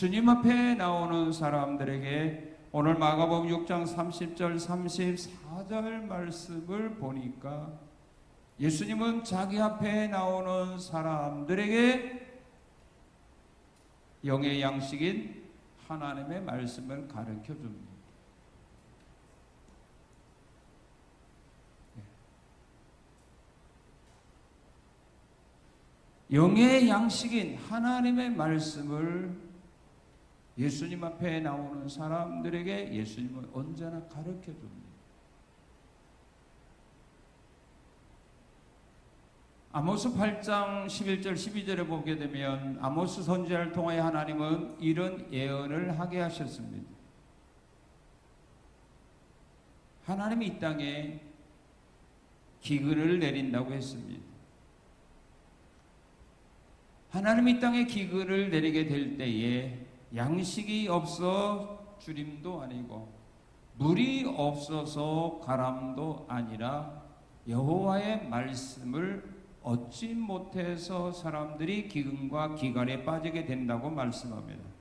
주님 앞에 나오는 사람들에게 오늘 마가복음 6장 30절 34절 말씀을 보니까 예수님은 자기 앞에 나오는 사람들에게 영의 양식인 하나님의 말씀을 가르쳐 줍니다. 영의 양식인 하나님의 말씀을 예수님 앞에 나오는 사람들에게 예수님은 언제나 가르쳐 줍니다. 아모스 8장 11절 12절에 보게 되면 아모스 선지자를 통하여 하나님은 이런 예언을 하게 하셨습니다. 하나님이 이 땅에 기근을 내린다고 했습니다. 하나님이 이 땅에 기근을 내리게 될 때에 양식이 없어 주림도 아니고 물이 없어서 가람도 아니라 여호와의 말씀을 얻지 못해서 사람들이 기근과 기갈에 빠지게 된다고 말씀합니다.